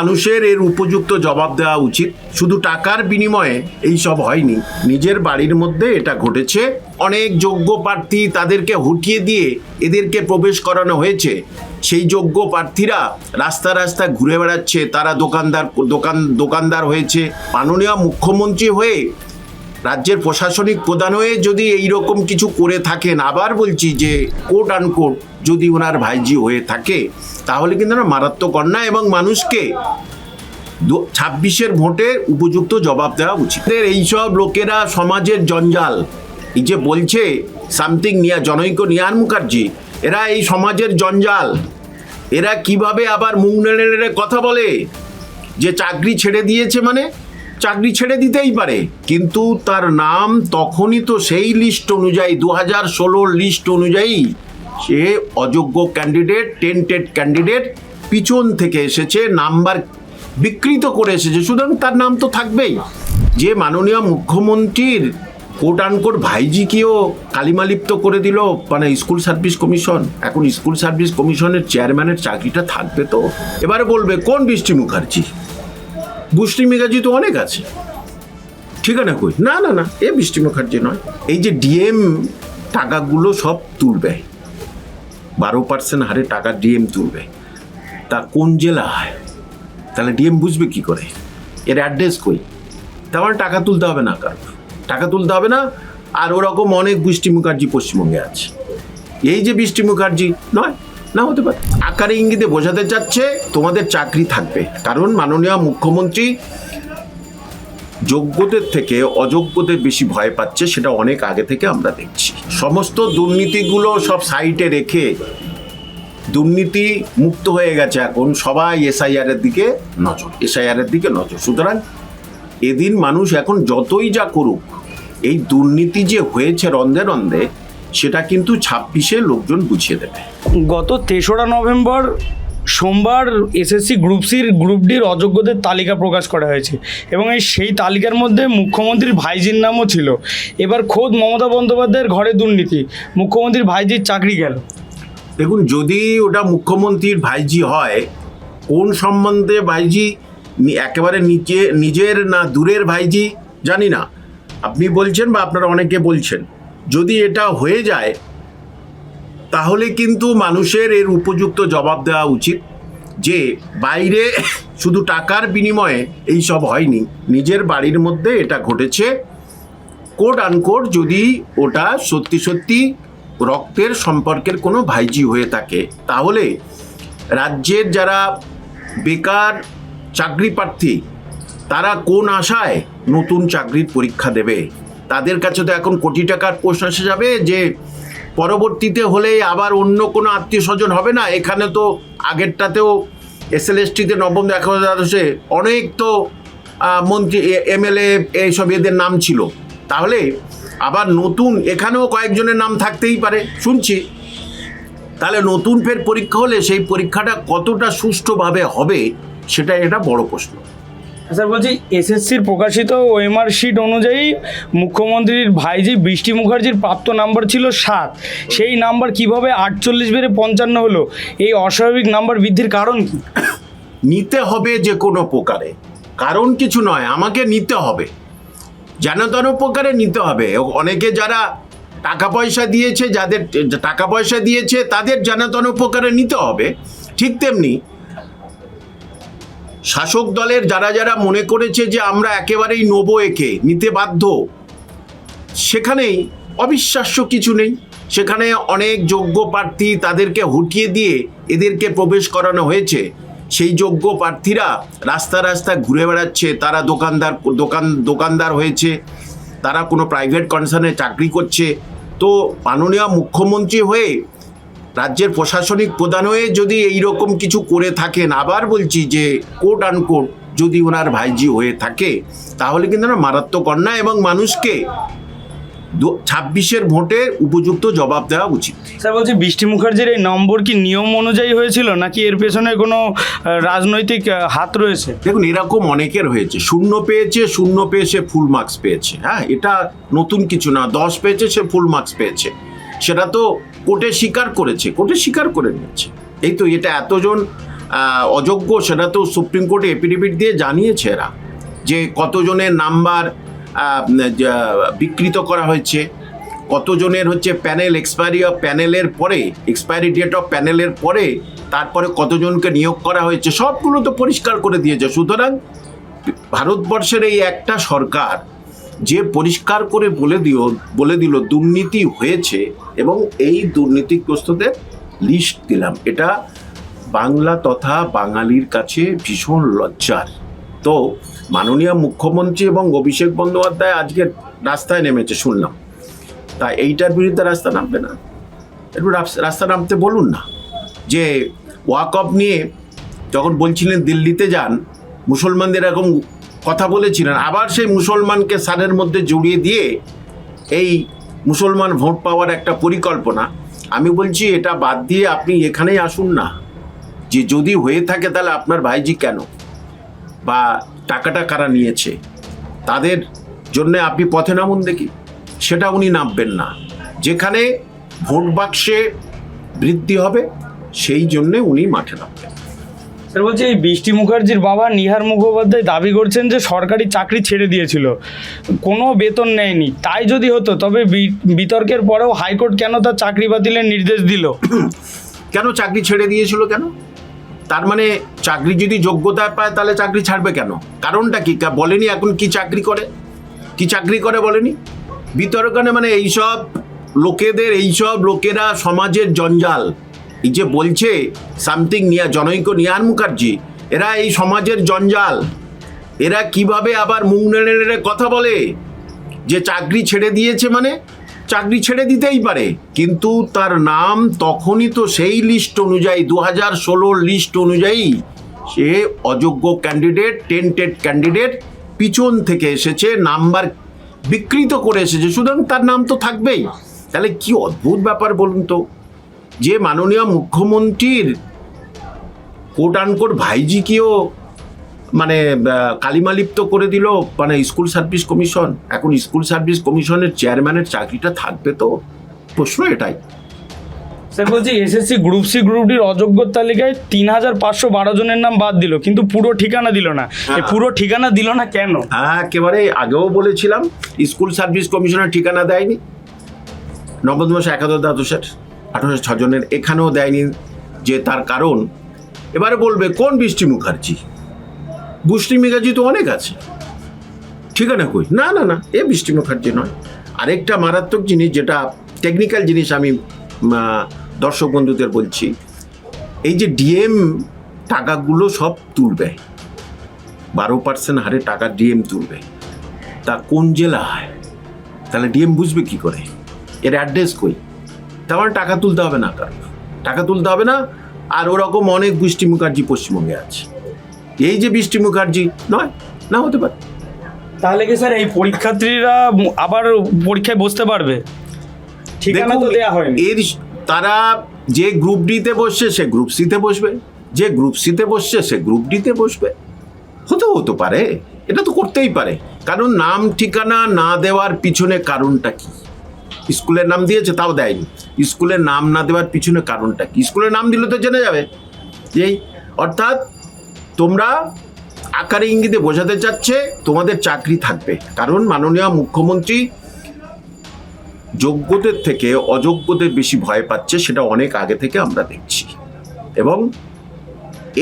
মানুষের এর উপযুক্ত জবাব দেওয়া উচিত। শুধু টাকার বিনিময়ে এই সব হয়নি। নিজের বাড়ির মধ্যে এটা ঘটেছে। অনেক যোগ্য প্রার্থী তাদেরকে হুটিয়ে দিয়ে এদেরকে প্রবেশ করানো হয়েছে। সেই যোগ্য প্রার্থীরা রাস্তা রাস্তা ঘুরে বেড়াচ্ছে, তারা দোকানদার, দোকান, দোকানদার হয়েছে। মাননীয় মুখ্যমন্ত্রী হয়ে রাজ্যের প্রশাসনিক প্রধান হয়ে যদি এই রকম কিছু করে থাকেন, আবার বলছি যে কোট আনকোট যদি ওনার ভাইজি হয়ে থাকে, তাহলে কিন্তু না মারাত্মক অন্যায় এবং মানুষকে ছাব্বিশের ভোটে উপযুক্ত জবাব দেওয়া উচিত। এইসব লোকেরা সমাজের জঞ্জাল। এই যে বলছে সামথিং নিয়া, জনৈক নিয়ার মুখার্জি, এরা এই সমাজের জঞ্জাল। এরা কীভাবে আবার মুখ নেড়ে কথা বলে? যে চাকরি ছেড়ে দিয়েছে মানে চাকরি ছেড়ে দিতেই পারে। কিন্তু তার নাম তখনই তো সেই লিস্ট অনুযায়ী দু হাজার ষোলোর লিস্ট অনুযায়ী সে অযোগ্য ক্যান্ডিডেট টেন্টেড ক্যান্ডিডেট পিছন থেকে এসেছে, নাম্বার বিকৃত করে এসেছে। সুতরাং তার নাম তো থাকবেই। যে মাননীয় মুখ্যমন্ত্রীর কোট আনকোট ভাইজিকেও কালিমালিপ্ত করে দিল মানে স্কুল সার্ভিস কমিশন। এখন স্কুল সার্ভিস কমিশনের চেয়ারম্যানের চাকরিটা থাকবে তো। এবারে বলবে, কোন বৃষ্টি মুখার্জি? বৃষ্টি মুখার্জি তো অনেক আছে। ঠিকানা কই? না না না, এ বৃষ্টি মুখার্জি নয়। এই যে ডিএম টাকাগুলো সব তুলবে, বারো পার্সেন্ট হারে টাকা ডিএম তুলবে, তা কোন জেলায় তাহলে ডিএম বুঝবে কি করে? এর অ্যাড্রেস কই? তার মানে টাকা তুলতে হবে না কারণ টাকা তুলতে হবে না, আর ওরকম অনেক বৃষ্টি মুখার্জি পশ্চিমবঙ্গে আছে। এই যে বৃষ্টি মুখার্জি নয় না হতে পারে। আকারে ইঙ্গিতে বোঝাতে চাচ্ছে তোমাদের চাকরি থাকবে। কারণ মাননীয় মুখ্যমন্ত্রী যোগ্যদের থেকে অযোগ্যদের বেশি ভয় পাচ্ছে, সেটা অনেক আগে থেকে আমরা দেখছি। সমস্ত দুর্নীতিগুলো সব সাইটে রেখে দুর্নীতি মুক্ত হয়ে গেছে এখন, সবাই এসআইআর এর দিকে নজর এসআইআর এর দিকে নজর। সুতরাং এদিন মানুষ এখন যতই যা করুক, এই দুর্নীতি যে হয়েছে রন্ধে রন্ধে সেটা কিন্তু ছাব্বিশে লোকজন বুঝিয়ে দেবে। গত তেসরা নভেম্বর সোমবার এসএসসি গ্রুপ সির গ্রুপ ডির অযোগ্যদের তালিকা প্রকাশ করা হয়েছে এবং এই সেই তালিকার মধ্যে মুখ্যমন্ত্রীর ভাইজির নামও ছিল। এবার খোদ মমতা বন্দ্যোপাধ্যায়ের ঘরে দুর্নীতি মুখ্যমন্ত্রীর ভাইজির চাকরি গেল। দেখুন যদি ওটা মুখ্যমন্ত্রীর ভাইজি হয় কোন সম্বন্ধে ভাইজি একেবারে নিচে নিজের না দূরের ভাইজি জানি না। আপনি বলছেন বা আপনারা অনেকে বলছেন। যদি এটা হয়ে যায়, তাহলে কিন্তু মানুষের এর উপযুক্ত জবাব দেওয়া উচিত যে বাইরে শুধু টাকার বিনিময়ে এই সব হয়নি। নিজের বাড়ির মধ্যে এটা ঘটেছে। কোট আনকোট যদি ওটা সত্যি সত্যি রক্তের সম্পর্কের কোনো ভাইজি হয়ে থাকে, তাহলে রাজ্যের যারা বেকার চাকরি প্রার্থী, তারা কোন আশায় নতুন চাকরির পরীক্ষা দেবে? তাদের কাছে তো এখন কোটি টাকার প্রশ্ন এসে যাবে যে পরবর্তীতে হলে আবার অন্য কোনো আত্মীয় স্বজন হবে না? এখানে তো আগেরটাতেও এস এল এসটিতে নবম দেখা দ্বাদশে অনেক তো মন্ত্রী এমএলএ এইসব এদের নাম ছিল। তাহলে আবার নতুন, এখানেও কয়েকজনের নাম থাকতেই পারে, শুনছি। তাহলে নতুন ফের পরীক্ষা হলে সেই পরীক্ষাটা কতটা সুষ্ঠুভাবে হবে সেটা এটা বড় প্রশ্ন। স্যার, বলছি এসএসসির প্রকাশিত ওএমআর শিট অনুযায়ী মুখ্যমন্ত্রীর ভাইজি বৃষ্টি মুখার্জির প্রাপ্ত নাম্বার ছিল সাত। সেই নাম্বার কীভাবে আটচল্লিশ বেড়ে পঞ্চান্ন হলো? এই অস্বাভাবিক নাম্বার বৃদ্ধির কারণ কি? নিতে হবে যে কোনো প্রকারে। কারণ কিছু নয়, আমাকে নিতে হবে। যেন তেন প্রকারে নিতে হবে। অনেকে যারা টাকা পয়সা দিয়েছে, যাদের, টাকা পয়সা দিয়েছে, তাদের যেন তেন প্রকারে নিতে হবে। ঠিক তেমনি শাসক দলের যারা যারা মনে করেছে যে আমরা একেবারেই নেব একে, নিতে বাধ্য, সেখানেই অবিশ্বাস্য কিছু নেই। সেখানে অনেক যোগ্য প্রার্থী তাদেরকে হুটিয়ে দিয়ে এদেরকে প্রবেশ করানো হয়েছে। সেই যোগ্য প্রার্থীরা রাস্তা রাস্তা ঘুরে বেড়াচ্ছে, তারা দোকানদার, দোকান, দোকানদার হয়েছে, তারা কোনো প্রাইভেট কনসার্নে চাকরি করছে। তো মাননীয় মুখ্যমন্ত্রী হয়ে রাজ্যের প্রশাসনিক প্রধান হয়ে যদি এই রকম কিছু করে থাকেন আবার বলছি যে কোট আনকোট যদি ওনার ভাইজি হয়ে থাকে তাহলে কিন্তু না মারাত্মক অন্যায় এবং মানুষকে ছাব্বিশের ভোটে উপযুক্ত জবাব দেওয়া উচিত। স্যার বলছি বৃষ্টি মুখার্জির এই নম্বর কি নিয়ম অনুযায়ী হয়েছিল নাকি এর পেছনে কোনো রাজনৈতিক হাত রয়েছে? দেখুন এরকম অনেকের হয়েছে। শূন্য পেয়েছে শূন্য পেয়ে সে ফুল মার্কস পেয়েছে। হ্যাঁ এটা নতুন কিছু না। দশ পেয়েছে সে ফুল মার্কস পেয়েছে। সেটা তো কোর্টে স্বীকার করেছে, কোর্টে স্বীকার করে নিয়েছে। এই তো এটা এতজন অযোগ্য, সেটা তো সুপ্রিম কোর্টে এফিডেভিট দিয়ে জানিয়েছে এরা যে কতজনের নাম্বার বিকৃত করা হয়েছে, কতজনের হচ্ছে প্যানেল এক্সপায়ারি অফ প্যানেলের পরে এক্সপায়ারি ডেট অফ প্যানেলের পরে, তারপরে কতজনকে নিয়োগ করা হয়েছে, সবগুলো তো পরিষ্কার করে দিয়েছে। সুতরাং ভারতবর্ষের এই একটা সরকার যে পরিষ্কার করে বলে দিও, বলে দিল দুর্নীতি হয়েছে এবং এই দুর্নীতিগ্রস্তদের লিস্ট দিলাম। এটা বাংলা তথা বাঙালির কাছে ভীষণ লজ্জার। তো মাননীয় মুখ্যমন্ত্রী এবং অভিষেক বন্দ্যোপাধ্যায় আজকে রাস্তায় নেমেছে, শুনলাম। তা এইটার বিরুদ্ধে রাস্তা নামবে না? একটু রাস- রাস্তা নামতে বলুন না। যে ওয়াক নিয়ে যখন বলছিলেন দিল্লিতে যান, মুসলমানদের এরকম কথা বলেছিলেন। আবার সেই মুসলমানকে সারের মধ্যে জড়িয়ে দিয়ে এই মুসলমান ভোট পাওয়ার একটা পরিকল্পনা। আমি বলছি, এটা বাদ দিয়ে আপনি এখানেই আসুন না। যে যদি হয়ে থাকে তাহলে আপনার ভাইজি কেন? বা টাকাটা কারা নিয়েছে? তাদের জন্য আপনি পথে নামুন দেখি। সেটা উনি নামবেন না। যেখানে ভোট বাক্সে বৃদ্ধি হবে, সেই জন্যে উনি মাঠে নামবেন। স্যার বলছি, এই বৃষ্টি মুখার্জির বাবা নিহার মুখোপাধ্যায় দাবি করছেন যে সরকারি চাকরি ছেড়ে দিয়েছিল। কোনো বেতন নেয়নি। তাই যদি হতো, তবে বিতর্কের পরেও হাইকোর্ট কেন তার চাকরি বাতিলের নির্দেশ দিল? কেন চাকরি ছেড়ে দিয়েছিল কেন? তার মানে চাকরি যদি যোগ্যতায় পায়, তাহলে চাকরি ছাড়বে কেন? কারণটা কি? বলেনি এখন কি চাকরি করে? কি চাকরি করে বলেনি? বিতর্কনে মানে এইসব লোকেদের, এইসব লোকেরা সমাজের জঞ্জাল। এই যে বলছে সামথিং নিয়া, জনৈক নিয়ার মুখার্জি, এরা এই সমাজের জঞ্জাল। এরা কীভাবে আবার মুখ নেড়ে নেড়ে কথা বলে? যে চাকরি ছেড়ে দিয়েছে মানে? চাকরি ছেড়ে দিতেই পারে। কিন্তু তার নাম তখনই তো সেই লিস্ট অনুযায়ী দু হাজার ষোলোর লিস্ট অনুযায়ী, সে অযোগ্য ক্যান্ডিডেট টেন্টেড ক্যান্ডিডেট পিছন থেকে এসেছে, নাম্বার বিকৃত করে এসেছে। সুতরাং তার নাম তো থাকবেই। তাহলে কি অদ্ভুত ব্যাপার বলুন তো? যে মাননীয় মুখ্যমন্ত্রীর কোট আনকোট ভাইজিকেও মানে কালিমালিপ্ত করে দিল মানে স্কুল সার্ভিস কমিশন। এখন স্কুল সার্ভিস কমিশনের চেয়ারম্যানের চাকরিটা থাকবে তো? প্রশ্ন এটাই। স্যার বলছি এসএসসি গ্রুপ সি গ্রুপ ডির অযোগ্যর তালিকায় তিন হাজার পাঁচশো বারো জনের নাম বাদ দিল কিন্তু পুরো ঠিকানা দিল না। পুরো ঠিকানা দিল না কেন? হ্যাঁ একেবারে আগেও বলেছিলাম স্কুল সার্ভিস কমিশনের ঠিকানা দেয়নি। নবদ মাস একাদশ দ্বাদশের। আঠারোশো ছজনের এখানেও দেয়নি যে তার কারণ। এবারে বলবে, কোন বৃষ্টি মুখার্জি? বৃষ্টি মুখার্জি তো অনেক আছে। ঠিকানা কই? না না না, এ বৃষ্টি মুখার্জি নয়। আরেকটা মারাত্মক জিনিস যেটা টেকনিক্যাল জিনিস আমি দর্শক বন্ধুদের বলছি, এই যে ডিএম টাকাগুলো সব তুলবে, বারো পার্সেন্ট হারে টাকা ডিএম তুলবে, তা কোন জেলায়? তাহলে ডিএম বুঝবে কি করে? এর অ্যাড্রেস কই? তার টাকা তুলতে হবে না কারণ টাকা তুলতে হবে না আর ওরকম অনেক বৃষ্টি মুখার্জি পশ্চিমবঙ্গে আছে। এই যে বৃষ্টি মুখার্জি নয় না হতে পারে। তাহলে কি স্যার এই পরীক্ষার্থীরা আবার পরীক্ষায় বসতে পারবে? ঠিকানা তো দেওয়া হয়নি। এর তারা যে গ্রুপ ডিতে বসছে সে গ্রুপ সিতে বসবে। যে গ্রুপ সিতে বসছে সে গ্রুপ ডিতে বসবে। হতেও হতে পারে। এটা তো করতেই পারে। কারণ নাম ঠিকানা না দেওয়ার পিছনে কারণটা কি? স্কুলের নাম দিয়েছে, তাও দেয়নি। স্কুলের নাম না দেওয়ার পিছনে কারণটা কি? স্কুলের নাম দিলে তো জেনে যাবে। এই অর্থাৎ তোমরা আকারে ইঙ্গিতে বোঝাতে চাচ্ছে, তোমাদের চাকরি থাকবে। কারণ মাননীয় মুখ্যমন্ত্রী যোগ্যদের থেকে অযোগ্যদের বেশি ভয় পাচ্ছে, সেটা অনেক আগে থেকে আমরা দেখছি। এবং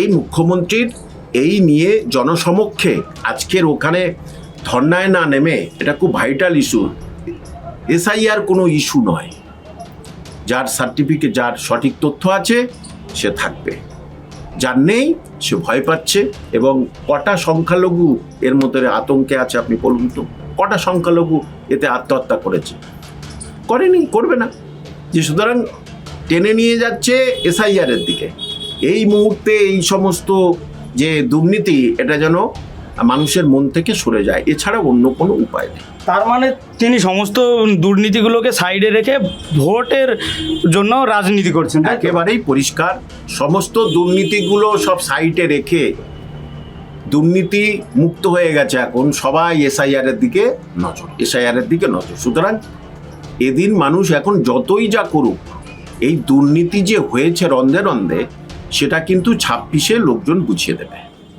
এই মুখ্যমন্ত্রীর এই নিয়ে জনসমক্ষে আজকের ওখানে ধর্নায় না নেমে, এটা খুব ভাইটাল ইস্যু এসআইআর কোনো ইস্যু নয়। যার সার্টিফিকেট যার সঠিক তথ্য আছে, সে থাকবে। যার নেই, সে ভয় পাচ্ছে এবং কটা সংখ্যালঘু এর মধ্যে আতঙ্কে আছে আপনি বলুন তো? কটা সংখ্যালঘু এতে আত্মহত্যা করেছে? করেনি, করবে না। যে সুতরাং টেনে নিয়ে যাচ্ছে এসআইআর এর দিকে। এই মুহূর্তে এই সমস্ত যে দুর্নীতি, এটা যেন মানুষের মন থেকে সরে যায় এছাড়া অন্য কোনো উপায় নেই। তার মানে তিনি সমস্ত দুর্নীতিগুলোকে সাইডে রেখে ভোটের জন্য রাজনীতি করছেন একেবারেই পরিষ্কার। সমস্ত দুর্নীতিগুলো সব সাইডে রেখে দুর্নীতি মুক্ত হয়ে গেছে এখন সবাই এসআইআর এর দিকে নজর এসআইআর এর দিকে নজর। সুতরাং এদিন মানুষ এখন যতই যা করুক এই দুর্নীতি যে হয়েছে রন্ধে রন্ধে সেটা কিন্তু ছাব্বিশে লোকজন বুঝিয়ে দেবে।